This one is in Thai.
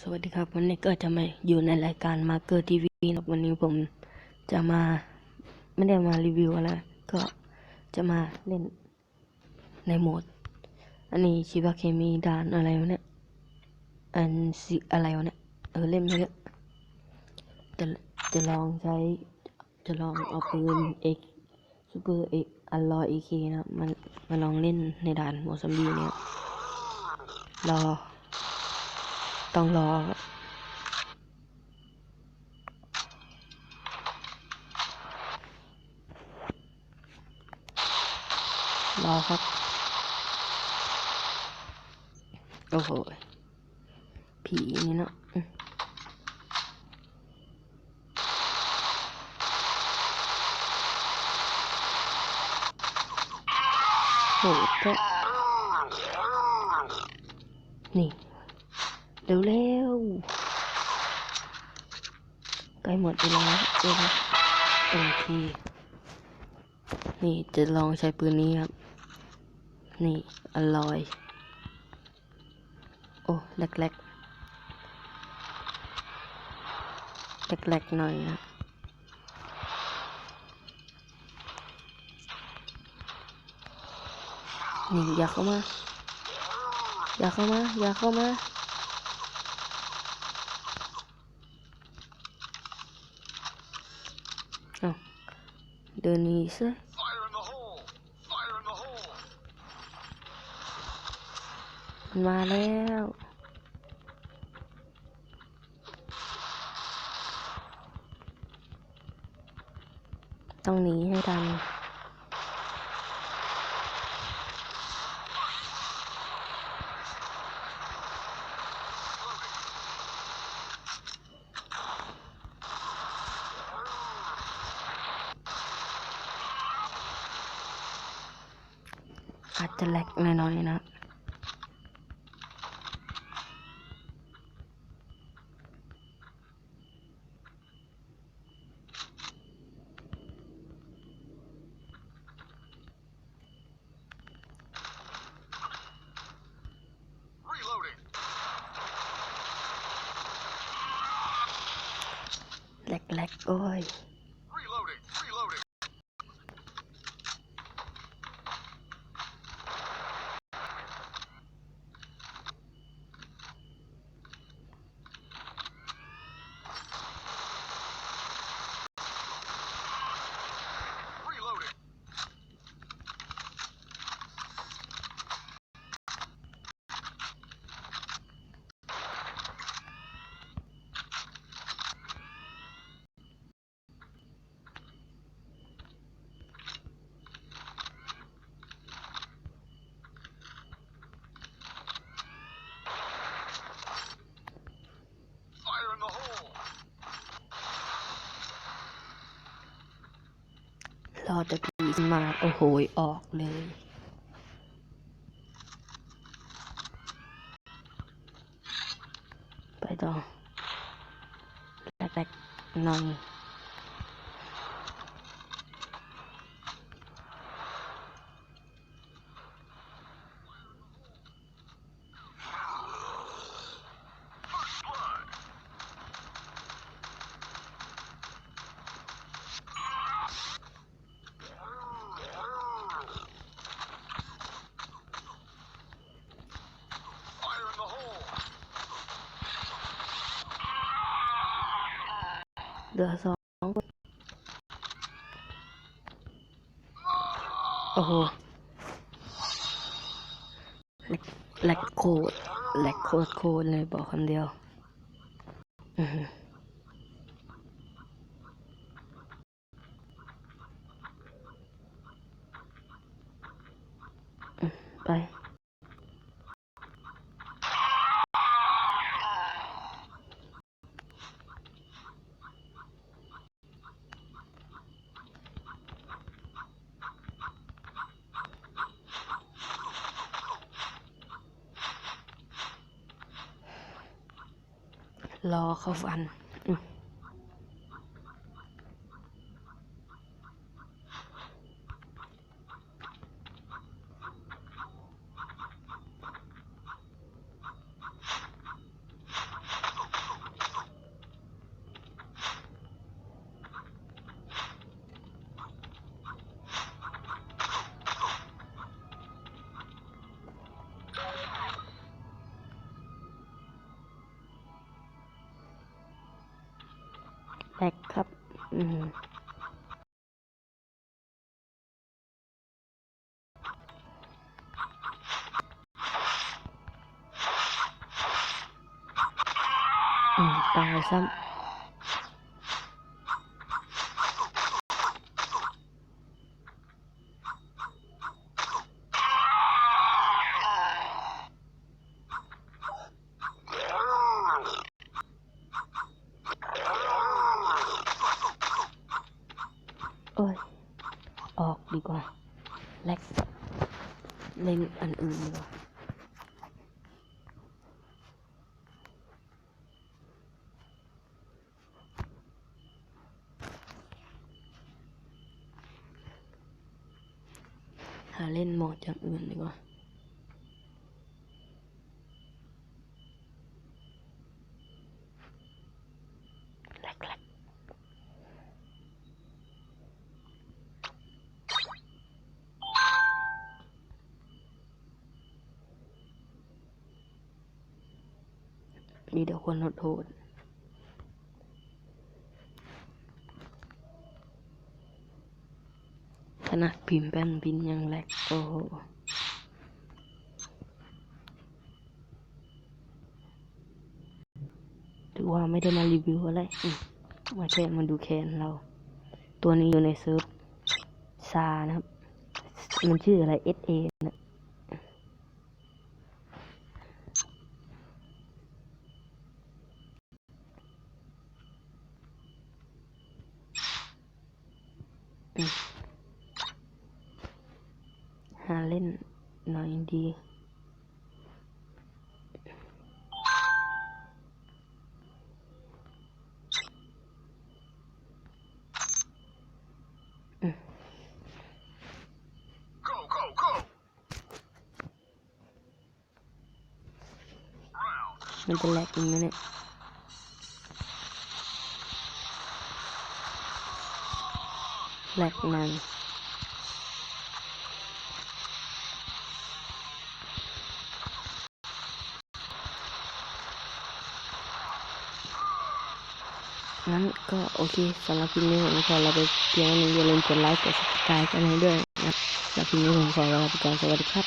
สวัสดีครับวันนี้ก็จะมาอยู่ในรายการมาเกอร์ทีวีนะวันนี้ผมจะมาไม่ได้มารีวิวอะไรก็จะมาเล่นในโหมด อันนี้ชีวเคมีด่านอะไรวะเนี่ยอันสิอะไรวะเนี่ยเออเล่นไปเถอะจะจะลองใช้จะลองเอาปืนเอกซูเปอร์เอกอัลลอยเอเคนะมันมาลองเล่นในด่านโมซัมบีเนี่ยรอ ต้องรอรอครับ โอ้โห ผีนี่เนาะอืมโหแท้นี่ เร็วเร็วๆใกล้หมดเวลาแล้วเร็วโอเคนี่จะลองใช้ปืนนี้ครับ นี่อร่อย โอ้แหลกๆแหลกๆหน่อยนะนี่อย่าเข้ามา อย่าเข้ามา อย่าเข้ามา เดินนี้ซะมัมาแล้วต้องหนีให้ทัน อาจจะแหลกหน่อยๆนะแหลกๆโอ้ย อแต่ผีมาโอ้โหออกเลยไปต่อแรกน่อน เหลือสองคนโอ้โหแหลกโคตรแหลกโคตรโคตรเลยบอกคำเดียว อือหือไป รอเขาฟัน อืมแลกครับ อืมตายซ้ำ โอ้ย ออก ดีกว่าแลกเล่นอันอื่นดีกว่าหาเล่นหมดอย่างอื่นดีกว่า แลกแลก มีแต่คนโหดๆขนาดพิมพ์แป้นพิมพ์ยังแหลกโอ้โหถือว่าไม่ได้มารีวิวอะไรมมาแค่มาดูแคนเรา ตัวนี้อยู่ในเซิร์ฟซานะครับ มันชื่ออะไร SA นะอืม หาเล่นหน่อยดี Go, go, go! Round. มันจะแลกอีกไหมเนี่ย แหลกมันนั้นก็โอเคสำหรับคลิปนี้ผมขอลาไปเพียงนี้อย่าลืมกดไลค์กด subscribe กันให้ด้วยนะสำหรับคลิปนี้ผมขอลาไปก่อนสวัสดีครับ